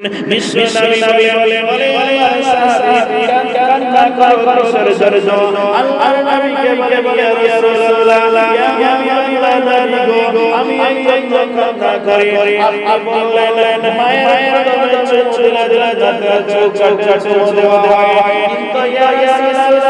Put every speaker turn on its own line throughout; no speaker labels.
বিশ্ব নবী বলে বলে বলে সাহাবী কান্না করে করে সরে সরে যাও আল্লাহর নবীকে বলে বলে ইয়া রাসূলুল্লাহ ইয়া আল্লাহ নবী গো আমি এই জন্য করি আপনি বললেন মায়ের দমে চোখ দিলা যাতে চোখ কাটে চোখ দেওয়া হয় কিন্তু ইয়া রাসূলুল্লাহ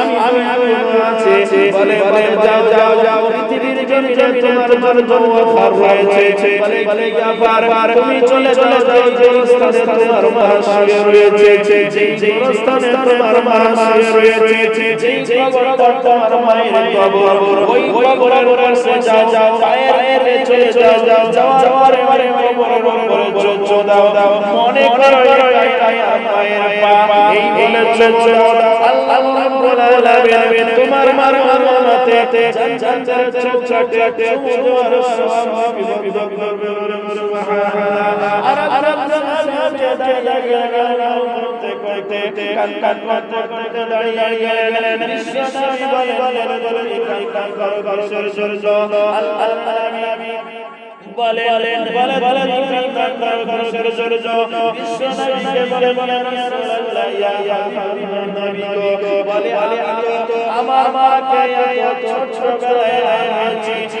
বলে বলে যাও যাও যাও পৃথিবীর জমিনে তোমার তোমার জন্য হয়েছে বলে বলে তুমি চলে চলে যাও যে স্থানে তোমার মহাশয় রয়েছে যে স্থানে তোমার মহাশয় রয়েছে যে কবর তোমার মায়ের কবর ওই কবরের কাছে যাও যাও পায়ের চলে চলে যাও যাওয়ার পরে কবরের উপরে চলে দাও দাও মনে করো মায়ের পা এই বলে চলে আল্লাহ রাব্বুল আলামিন তোমার মার মামাতে জান্নাতের চোখ চাটে তোমার সওয়াব বিভক্ত করবে সুবহানাল্লাহ আর আল্লাহ দাঁড়িয়ে করতে করতে কান কান করতে দাঁড়িয়ে গেলেন বিশ্ব নবী বলে বলে বলে কান কান করো করো সর সর আল্লাহ আমি বলে বলে বলে বলে ইয়া ইয়া আমার মাকে এত ছোট বেলায় হারিয়েছি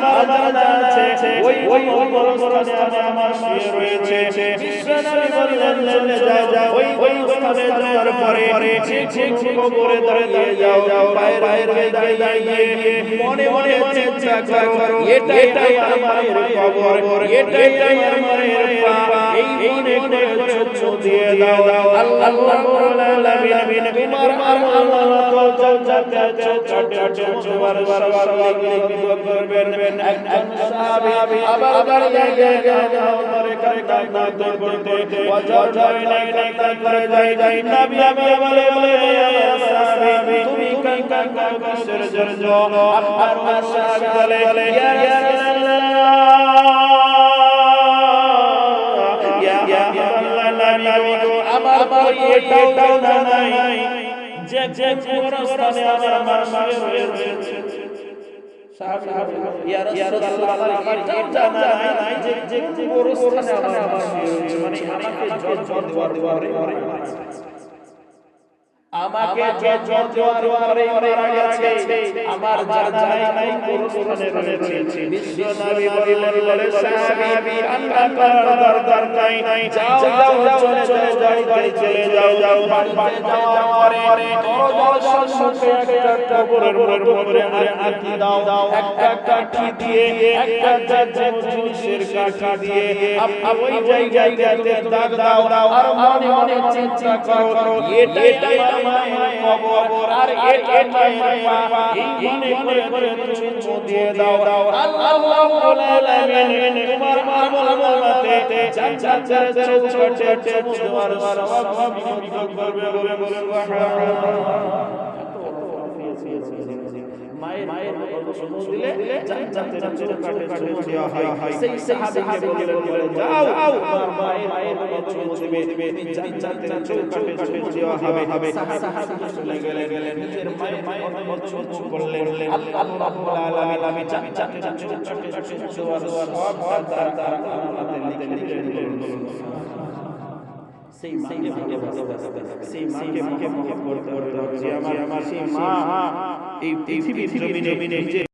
আমার জানা আছে ওই ওই বড় স্থানে আমার শুয়ে রয়েছে। বিশ্ব বললেন চলে যাও যাও ওই ওই স্থানে যাওয়ার পরে ঠিক ঠিক কবরে দাঁড়িয়ে যাও যাও পায়ের দাঁড়িয়ে দাঁড়িয়ে মনে মনে চিন্তা করো এটাই আমার কবর এটাই আমার পা এই মনে করে চোখ দিয়ে দাও। আল্লাহ আলামিন তোমার আমার তো যাতে চোখ কাটে তোমার বারবার করবেন একজন সাহাবী আবার দাঁড়িয়ে গেলেন করে করে কান্না করতে ওয়াজার যায় নাই নাই করে যাই যাই। নবী আমি বলে বলে সাহাবী, তুমি কান কান করে জোর জোর আপনার সাহাবী বলে, ইয়া আমার এটাও নাই যে যে স্থানে আমার আমার মায়ের রয়েছে ইয়া আমার যে যে আমার রয়েছে মানে আমাকে জল জল দেওয়ার দেওয়ার আমাকে জল জল মারা গেছে আমার জানা নাই কোন স্থানে রয়েছে বিশ্ব নবী বললেন বলে সাহাবী কান্না করার দরকার নাই যাও যাও চলে চলে যাও বাড়ি চলে যাও যাও বাড়ি যাওয়ার পরে দরজার সম্মুখে একটা কবরের উপরে আঁকি দাও একটা একটা দিয়ে একটা জিনিসের কাটা দিয়ে ওই জায়গাতে দাগ দাও আর মনে মনে চিন্তা করো এটাই আমার কবর আর এটাই মায়ের পা এই মনে করে করে চুমু দিয়ে দাও দাও আল্লাহ রাব্বুল আলামিন তোমার মামলাতে জান্নাতের ছোট ছোট চুমু দেওয়ার সওয়াব করবে বলে বলে মায়ের মায়ের দিলে জান্নাতের চোখ কাটে চুমু দেওয়া হয় সেই সাহাবীকে বলে বলে যাও তোমার মায়ের মায়ের কথা দিবে তুমি জান্নাতের চোখ কাটে চুমু দেওয়া হবে হবে সাহাবী চলে গেলেন নিজের মায়ের মায়ের কথা চুমু আল্লাহ রাব্বুল আলামিন জান্নাতের চোখ কাটে চুমু দেওয়ার সওয়াব তার তার আমাদের লিখে দিলেন সেই মাকে মাকে ভালোবাসতে সেই মাকে মাকে মহব্বত করতে হবে আমার আমার সেই মা এই পৃথিবীর জমিনে নিজের